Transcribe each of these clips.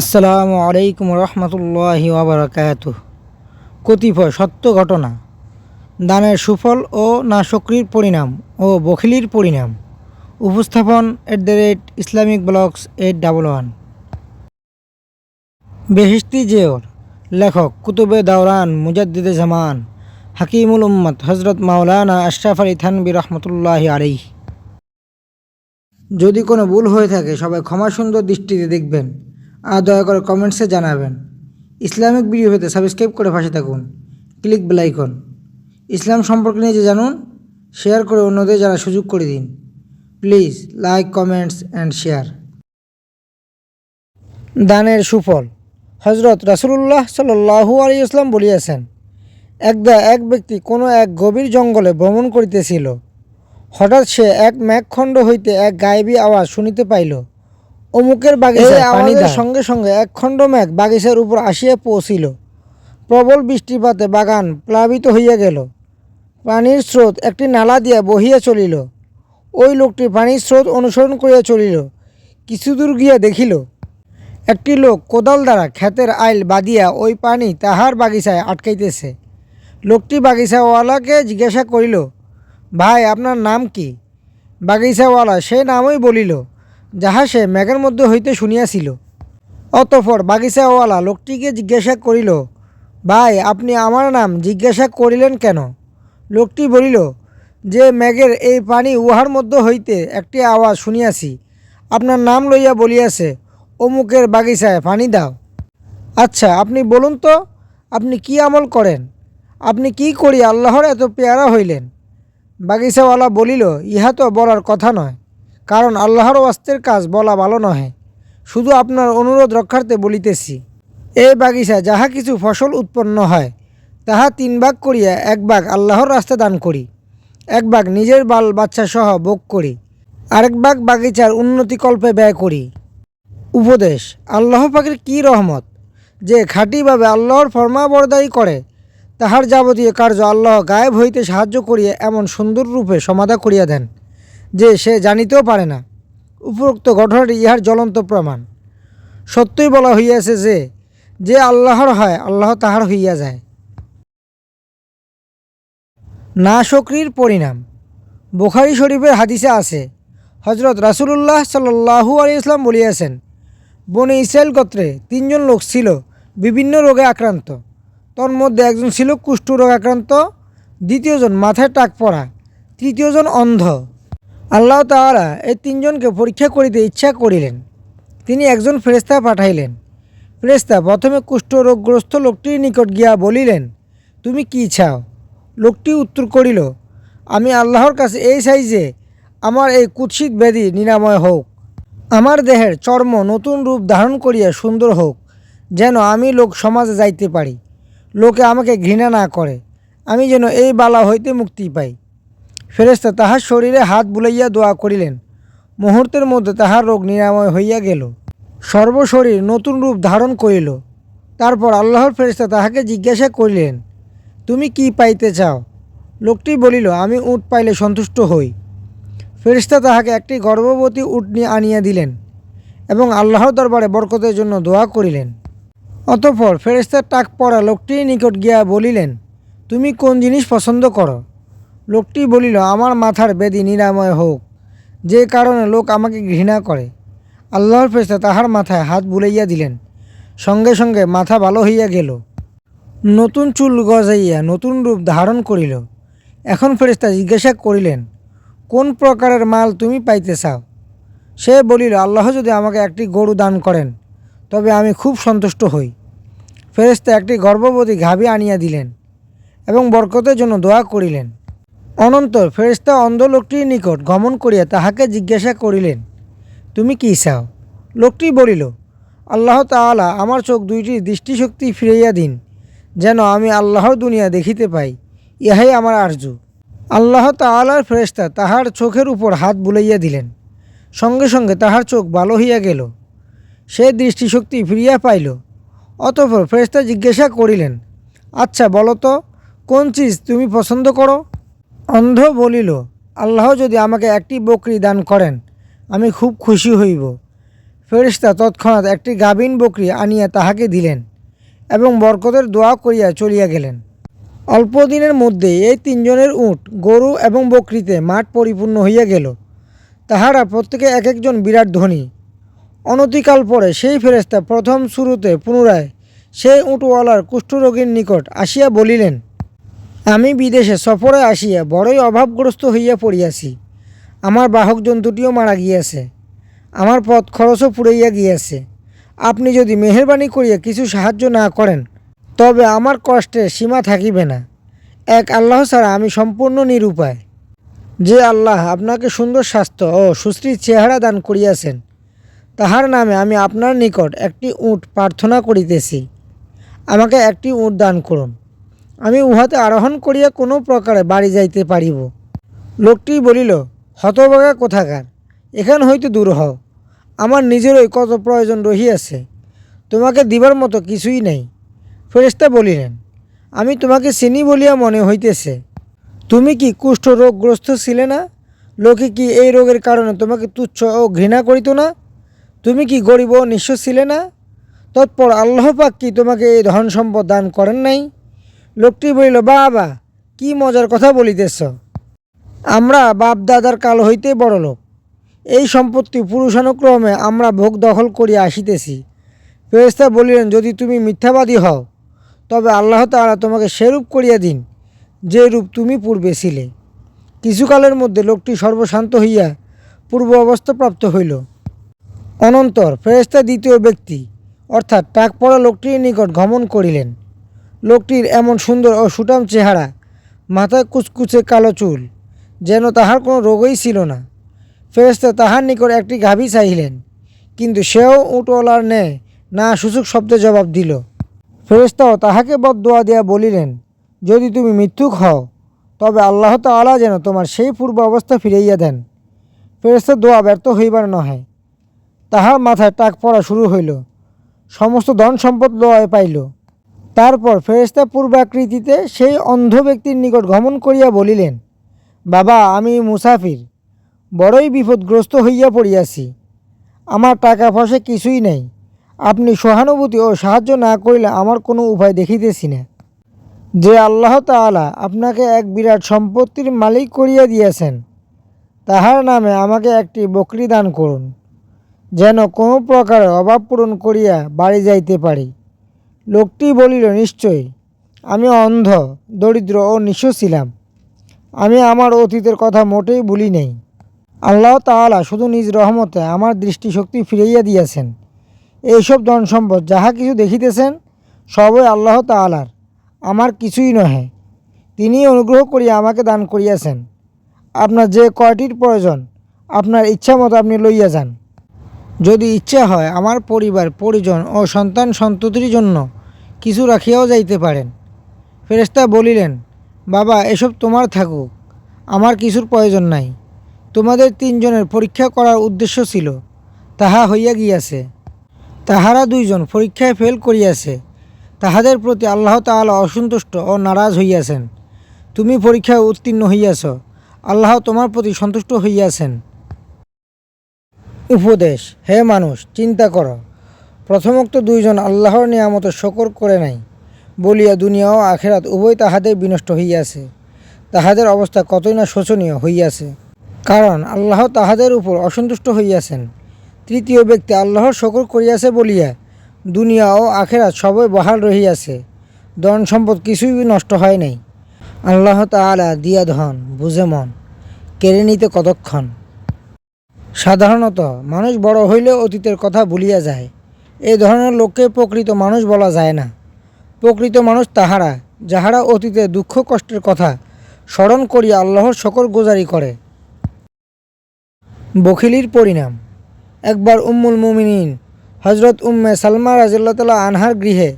আসসালামু আলাইকুম রহমতুল্লাহি ওবরাকাত কতিপয় সত্য ঘটনা, দানের সুফল ও নাশকরির পরিণাম ও বখিলির পরিণাম। উপস্থাপন at the rate Islamic blogs eight double one Behishti Zewar লেখক, কুতুবে দাওরান, মুজাদ্দিদে জামান, হাকিমুল উম্মত হজরত মাওলানা আশরাফ আলী থানবি রহমতুল্লাহি আলাইহ। যদি কোনো ভুল হয়ে থাকে, সবাই ক্ষমা সুন্দর দৃষ্টিতে দেখবেন। দয়া করে কমেন্টসে জানাবেন। ইসলামিক ভিডিও পেতে সাবস্ক্রাইব করে পাশে থাকুন। ক্লিক বেলাইকন ইসলাম সম্পর্কে নিয়ে জানুন, শেয়ার করে অন্যদের যারা সুযোগ করে দিন। Please like, comments and share. দানের সুফল। হজরত রাসুলুল্লাহ সাল্লাহু আলী ইসলাম বলিয়াছেন, একদা এক ব্যক্তি কোনো এক গভীর জঙ্গলে ভ্রমণ করিতেছিল, হঠাৎ সে এক মেঘখণ্ড হইতে এক গায়েবী আওয়াজ শুনিতে পাইল। অমুকের বাগিচায় পানি দাও। সঙ্গে সঙ্গে এক খণ্ড মেঘ বাগিচার উপর আসিয়া পৌঁছিল। প্রবল বৃষ্টিপাতে বাগান প্লাবিত হইয়া গেল। পানির স্রোত একটি নালা দিয়া বহিয়া চলিল। ওই লোকটি পানির স্রোত অনুসরণ করিয়া চলিল। কিছুদূর গিয়া দেখিল একটি লোক কোদাল দ্বারা ক্ষেতের আইল বাঁধিয়া ওই পানি তাহার বাগিচায় আটকাইতেছে। লোকটি বাগিচাওয়ালাকে জিজ্ঞাসা করিল ভাই আপনার নাম কি? বাগিচাওয়ালা সে নামই বলিল যাহা সে মেঘের মধ্যে হইতে শুনিয়াছিল। অতঃপর বাগিচাওয়ালা লোকটিকে জিজ্ঞাসা করিল, ভাই, আপনি আমার নাম জিজ্ঞাসা করিলেন কেন? লোকটি বলিল, যে মেঘের এই পানি উহার মধ্যে হইতে একটি আওয়াজ শুনিয়াছি। আপনার নাম লইয়া বলিয়াছে, অমুকের বাগিচায় পানি দাও। আচ্ছা আপনি বলুন তো, আপনি কি আমল করেন? আপনি কি করি আল্লাহর এত পেয়ারা হইলেন? বাগিচাওয়ালা বলিল, ইহা তো বলার কথা নয়। কারণ আল্লাহর ওয়াস্তের কাজ বলা ভালো নহে। শুধু আপনার অনুরোধ রক্ষার্থে বলিতেছি এই বাগিচা যাহা কিছু ফসল উৎপন্ন হয়, তাহা তিন ভাগ করিয়া এক ভাগ আল্লাহর রাস্তা দান করি, এক ভাগ নিজের বাল বাচ্চা সহ ভোগ করি, আরেক ভাগ বাগিচার উন্নতিকল্পে ব্যয় করি। উপদেশ, আল্লাহ পাখির কী রহমত? যে খাঁটিভাবে আল্লাহর ফরমাবরদারি করে, তাহার যাবতীয় কার্য আল্লাহ গায়েব হইতে সাহায্য করিয়া এমন সুন্দর রূপে সমাধা করিয়া দেন। যে সে জানিতেও পারে না। উপরোক্ত ঘটনাটি ইহার জ্বলন্ত প্রমাণ। সত্যই বলা হইয়াছে যে যে আল্লাহর হয়, আল্লাহ তাহার হইয়া যায়। না শকরির পরিণাম। বুখারি শরীফের হাদিসে আছে হজরত রাসুলুল্লাহ সাল্লাহু আলী ইসলাম বলিয়াছেন, বনে ইসরায়েল গোত্রে তিনজন লোক ছিল, বিভিন্ন রোগে আক্রান্ত। তন্মধ্যে একজন ছিল কুষ্ঠ রোগ আক্রান্ত, দ্বিতীয়জন মাথায় টাক পড়া তৃতীয়জন অন্ধ। আল্লাহ তাআলা এই তিনজনকে পরীক্ষা করিতে ইচ্ছা করিলেন। তিনি একজন ফেরেস্তা পাঠাইলেন। ফেরেস্তা প্রথমে কুষ্ঠ রোগগ্রস্ত লোকটির নিকট গিয়া বলিলেন, তুমি কি চাও? লোকটি উত্তর করিল, আমি আল্লাহর কাছে এই চাই যে আমার এই কুৎসিত ব্যাধি নিরাময় হোক। আমার দেহের চর্ম নতুন রূপ ধারণ করিয়া সুন্দর হোক, যেন আমি লোক সমাজে যাইতে পারি। লোকে আমাকে ঘৃণা না করে। আমি যেন এই বালা হইতে মুক্তি পাই। ফেরেস্তা তাহার শরীরে হাত বুলাইয়া দোয়া করিলেন। মুহূর্তের মধ্যে তাহার রোগ নিরাময় হইয়া গেল। সর্বশরীর নতুন রূপ ধারণ করিল। তারপর আল্লাহর ফেরেস্তা তাহাকে জিজ্ঞাসা করিলেন, তুমি কি পাইতে চাও? লোকটি বলিল, আমি উট পাইলে সন্তুষ্ট হই। ফেরিস্তা তাহাকে একটি গর্ভবতী উটনি আনিয়া দিলেন এবং আল্লাহর দরবারে বরকতের জন্য দোয়া করিলেন। অতঃপর ফেরিস্তার টাক পড়া লোকটির নিকট গিয়া বলিলেন, তুমি কোন জিনিস পছন্দ করো? লোকটি বলিল, আমার মাথার বেদি নিরাময় হোক। যে কারণে লোক আমাকে ঘৃণা করে। আল্লাহর ফেরেস্তা তাহার মাথায় হাত বুলাইয়া দিলেন। সঙ্গে সঙ্গে মাথা ভালো হইয়া গেল। নতুন চুল গজাইয়া নতুন রূপ ধারণ করিল। এখন ফেরেস্তা জিজ্ঞাসা করিলেন, কোন প্রকারের মাল তুমি পাইতে চাও? সে বলিল, আল্লাহ যদি আমাকে একটি গরু দান করেন, তবে আমি খুব সন্তুষ্ট হই। ফেরেস্তা একটি গর্ভবতী ঘাবি আনিয়া দিলেন এবং বরকতের জন্য দোয়া করিলেন। অনন্তর ফেরেস্তা অন্ধ লোকটির নিকট গমন করিয়া তাহাকে জিজ্ঞাসা করিলেন, তুমি কি চাও? লোকটি বলিল, আল্লাহ তাআলা আমার চোখ দুইটি দৃষ্টিশক্তি ফিরাইয়া দিন, যেন আমি আল্লাহর দুনিয়া দেখিতে পাই, ইহাই আমার আর্য আল্লাহ তাআলার ফেরেস্তা তাহার চোখের উপর হাত বুলাইয়া দিলেন, সঙ্গে সঙ্গে তাহার চোখ ভালো হইয়া গেল। সে দৃষ্টিশক্তি ফিরিয়া পাইল, অতঃপর ফেরেস্তা জিজ্ঞাসা করিলেন আচ্ছা বলো তো, কোন চিজ তুমি পছন্দ করো? অন্ধ বলিল, আল্লাহ যদি আমাকে একটি বকরি দান করেন, আমি খুব খুশি হইব। ফেরিস্তা তৎক্ষণাৎ একটি গাভীন বকরি আনিয়া তাহাকে দিলেন এবং বরকতের দোয়া করিয়া চলিয়া গেলেন। অল্প দিনের মধ্যে এই তিনজনের উট, গরু এবং বকরিতে মাঠ পরিপূর্ণ হইয়া গেল। তাহারা প্রত্যেকে এক একজন বিরাট ধনী। অনতিকাল পরে সেই ফেরেস্তা প্রথম শুরুতে পুনরায় সেই উটওয়ালার কুষ্ঠরোগীর নিকট আসিয়া বলিলেন আমি বিদেশে সফরে আসিয়া বড়ই অভাবগ্রস্ত হইয়া পড়িয়াছি। আমার বাহক জন্তুটিও মারা গিয়াছে। আমার পথ খরচও পুড়াইয়া গিয়াছে। আপনি যদি মেহরবানি করিয়া কিছু সাহায্য না করেন, তবে আমার কষ্টের সীমা থাকিবে না। এক আল্লাহ ছাড়া আমি সম্পূর্ণ নিরুপায়। যে আল্লাহ আপনাকে সুন্দর স্বাস্থ্য ও সুশ্রীর চেহারা দান করিয়াছেন, তাহার নামে আমি আপনার নিকট একটি উট প্রার্থনা করিতেছি। আমাকে একটি উট দান করুন। আমি উহাতে আরোহণ করিয়া কোনো প্রকারে বাড়ি যাইতে পারিব। লোকটি বলিল, হতভাগা কোথাকার? এখান হইতে দূর হও। আমার নিজেরই কত প্রয়োজন রহিয়াছে। তোমাকে দিবার মতো কিছুই নেই। ফেরেস্তা বলিলেন, আমি তোমাকে চিনি বলিয়া মনে হইতেছে। তুমি কি কুষ্ঠ রোগগ্রস্ত ছিলে না? লোকে কি এই রোগের কারণে তোমাকে তুচ্ছ ও ঘৃণা করিত না? তুমি কি গরিব ও নিঃস্ব ছিলে না? তৎপর আল্লাহ পাক কি তোমাকে এই ধন সম্পদ দান করেন নাই? লোকটি বলিল, বাবা, কি মজার কথা বলিতেছ। আমরা বাপ দাদার কাল হইতে বড় লোক। এই সম্পত্তি পুরুষানুক্রমে আমরা ভোগ দখল করিয়া আসিতেছি। ফেরেস্তা বলিলেন, যদি তুমি মিথ্যাবাদী হও, তবে আল্লাহ তাআলা তোমাকে সেরূপ করিয়া দিন, যে রূপ তুমি পূর্বে ছিলে। কিছুকালের মধ্যে লোকটি সর্বশান্ত হইয়া পূর্ব অবস্থা প্রাপ্ত হইল। অনন্তর ফেরেস্তা দ্বিতীয় ব্যক্তি, অর্থাৎ টাক পড়া লোকটির নিকট গমন করিলেন। লোকটির এমন সুন্দর ও সুঠাম চেহারা, মাথায় কুচকুচে কালো চুল, যেন তাহার কোনো রোগই ছিল না। ফেরেস্তা তাহার নিকট একটি গাভী চাইলেন কিন্তু সেও উটওয়ালার ন্যায় না সূচক শব্দে জবাব দিল। ফেরেস্তাও তাহাকে বদদোয়া দিয়া বলিলেন, যদি তুমি মৃত্যুক হও, তবে আল্লাহ তাআলা যেন তোমার সেই পূর্ব অবস্থা ফিরাইয়া দেন ফেরেস্তার দোয়া ব্যর্থ হইবার নহে। তাহার মাথায় টাক পড়া শুরু হইল। সমস্ত ধন সম্পদ লয় পাইল। তারপর ফেরেস্তা পূর্বাকৃতিতে সেই অন্ধ ব্যক্তির নিকট গমন করিয়া বলিলেন, বাবা, আমি মুসাফির। বড়ই বিপদগ্রস্ত হইয়া পড়িয়াছি। আমার টাকা পয়সা কিছুই নাই। আপনি সহানুভূতি ও সাহায্য না করিলে আমার কোনো উপায় দেখিতেছি না। যে আল্লাহ তাআলা আপনাকে এক বিরাট সম্পত্তির মালিক করিয়া দিয়েছেন, তাহার নামে আমাকে একটি বকরি দান করুন, যেন কোনো প্রকারে অভাব পূরণ করিয়া বাড়ি যাইতে পারি। লোকটি বলিল নিশ্চয় আমি অন্ধ, দরিদ্র ও নিঃস্ব ছিলাম। আমি আমার অতীতের কথা মোটেই ভুলি নাই। আল্লাহ তাআলা শুধু নিজ রহমতে আমার দৃষ্টিশক্তি ফিরাইয়া দিয়েছেন। এইসব ধন সম্পদ যাহা কিছু দেখিতেছেন, সবই আল্লাহ তাআলার। আমার কিছুই নহে। তিনি অনুগ্রহ করিয়া আমাকে দান করিয়াছেন। আপনার যে কয়টির প্রয়োজন, আপনার ইচ্ছা মতো আপনি লইয়া যান। যদি ইচ্ছা হয় আমার পরিবার, পরিজন ও সন্তান সন্ততির জন্য কিছু রাখিয়াও যাইতে পারেন। ফেরেস্তা বলিলেন, বাবা, এসব তোমার থাকুক, আমার কিছুর প্রয়োজন নাই। তোমাদের তিনজনের পরীক্ষা করার উদ্দেশ্য ছিল, তাহা হইয়া গিয়াছে। তাহারা দুইজন পরীক্ষায় ফেল করিয়াছে। তাহাদের প্রতি আল্লাহ তাআলা অসন্তুষ্ট ও নারাজ হইয়াছেন। তুমি পরীক্ষায় উত্তীর্ণ হইয়াছ। আল্লাহ তোমার প্রতি সন্তুষ্ট হইয়াছেন। উপদেশ। হে মানুষ, চিন্তা কর। প্রথমোক্ত দুইজন আল্লাহর নিয়ামত শকর করে নাই। বলিয়া দুনিয়া ও আখেরাত উভয় তাহাদের বিনষ্ট হইয়াছে। তাহাদের অবস্থা কতই না শোচনীয় হইয়াছে। কারণ আল্লাহ তাহাদের উপর অসন্তুষ্ট হইয়াছেন। তৃতীয় ব্যক্তি আল্লাহর শকর করিয়াছে বলিয়া দুনিয়া ও আখেরাত সবই বহাল রহিয়াছে। ধন সম্পদ কিছুই নষ্ট হয় নাই। আল্লাহ তাআলা দিয়া ধন, বুঝে মন। কেড়ে নিতে কতক্ষণ? সাধারণত মানুষ বড় হইলে অতীতের কথা ভুলিয়া যায়। এই ধরনের লোককে প্রকৃত মানুষ বলা যায় না। প্রকৃত মানুষ তাহারা, যাহারা অতীতে দুঃখ কষ্টের কথা স্মরণ করিয়া আল্লাহর শকর গোজারি করে। বখিলির পরিণাম। একবার উম্মুল মুমিনিন হজরত উম্মে সালমা রাজিল্লা আনহার গৃহে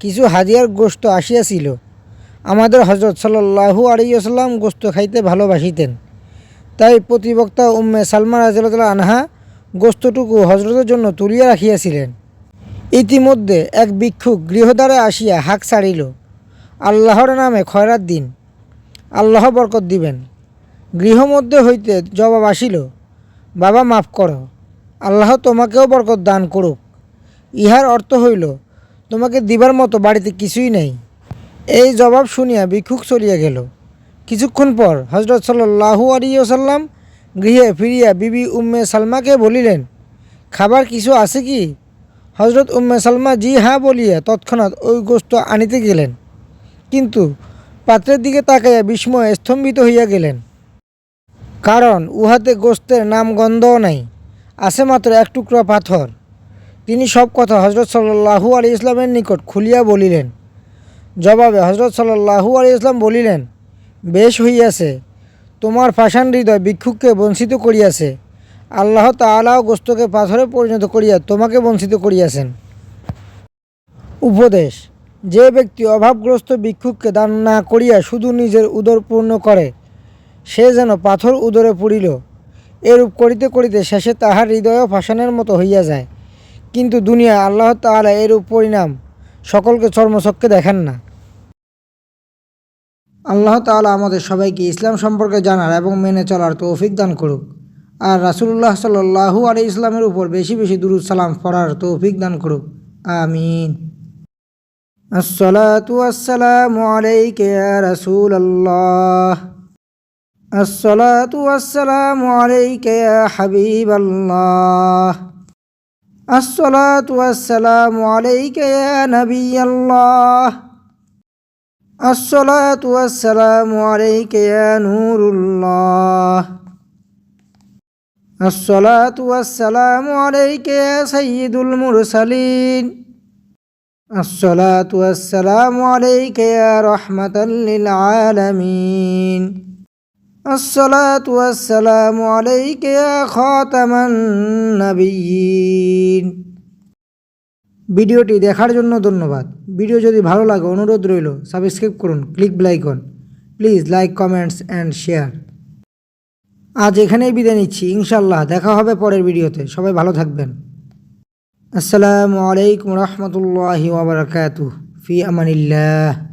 কিছু হাজিয়ার গোস্ত আসিয়াছিল। আমাদের হজরত সাল্লাহু আলাইসাল্লাম গোস্ত খাইতে ভালোবাসিতেন। তাই প্রতিবক্তা উম্মে সালমা রাজিল্লা আনহা গোস্তটুকু হজরতের জন্য তুলিয়া রাখিয়াছিলেন। ইতিমধ্যে এক ভিক্ষুক গৃহদ্বারে আসিয়া হাক ছাড়িল, আল্লাহর নামে খয়রাত দিন, আল্লাহ বরকত দিবেন। গৃহমধ্যে হইতে জবাব আসিল, বাবা, মাফ করো, আল্লাহ তোমাকেও বরকত দান করুক। ইহার অর্থ হইল, তোমাকে দিবার মতো বাড়িতে কিছুই নেই। এই জবাব শুনিয়া ভিক্ষুক চলিয়া গেল। কিছুক্ষণ পর হজরত সাল্লাহু আলিয়াল্লাম গৃহে ফিরিয়া বিবি উম্মে সালমাকে বলিলেন, খাবার কিছু আছে কি? হজরত উম্মে সালমা, জি হ্যাঁ বলিয়া তৎক্ষণাৎ ওই গোস্ত আনিতে গেলেন। কিন্তু পাত্রের দিকে তাকাইয়া বিস্ময়ে স্তম্ভিত হইয়া গেলেন। কারণ উহাতে গোস্তের নাম গন্ধও নাই, আছে মাত্র এক টুকরা পাথর। তিনি সব কথা হজরত সাল্লাহু আলি ইসলামের নিকট খুলিয়া বলিলেন। জবাবে হজরত সাল্লাহু আলি ইসলাম বলিলেন বেশ হইয়াছে। তোমার ফাঁসান হৃদয় ভিক্ষুককে বঞ্চিত করিয়াছে। আল্লাহ তালাও গোস্তকে পাথরে পরিণত করিয়া তোমাকে বঞ্চিত করিয়াছেন। উপদেশ, যে ব্যক্তি অভাবগ্রস্ত ভিক্ষুককে দান না করিয়া শুধু নিজের উদর পূর্ণ করে, সে যেন পাথর উদরে পড়িল। এরূপ করিতে করিতে শেষে তাহার হৃদয়ও ফাঁসানের মতো হইয়া যায়। কিন্তু দুনিয়া আল্লাহ তাআলা এরূপ পরিণাম সকলকে চর্মচক্ষে দেখেন না। আল্লাহ তালা আমাদের সবাইকে ইসলাম সম্পর্কে জানার এবং মেনে চলার তৌফিক দান করুক। আর রাসুল্লাহ সাল্লু আলী ইসলামের উপর বেশি বেশি দুরুদ সালাম পড়ার তৌফিক দান করুক। আমিন। আসসালাতু আসসালামু আলাইকে ইয়া নবী আল্লাহ الصلاة والسلام عليك يا نور الله. الصلاة والسلام عليك يا سيد المرسلين. الصلاة والسلام عليك يا رحمة للعالمين. الصلاة والسلام عليك يا خاتم النبيين. ভিডিওটি দেখার জন্য ধন্যবাদ। ভিডিও যদি ভালো লাগে, অনুরোধ রইল সাবস্ক্রাইব করুন, click ব্লাইকন please like comments and share আজ এখানেই বিদায় নিচ্ছি। ইনশাল্লাহ দেখা হবে পরের ভিডিওতে। সবাই ভালো থাকবেন। আসসালামু আলাইকুম রহমতুল্লাহি ওবরাকাতু ফি আমানিল্লাহ।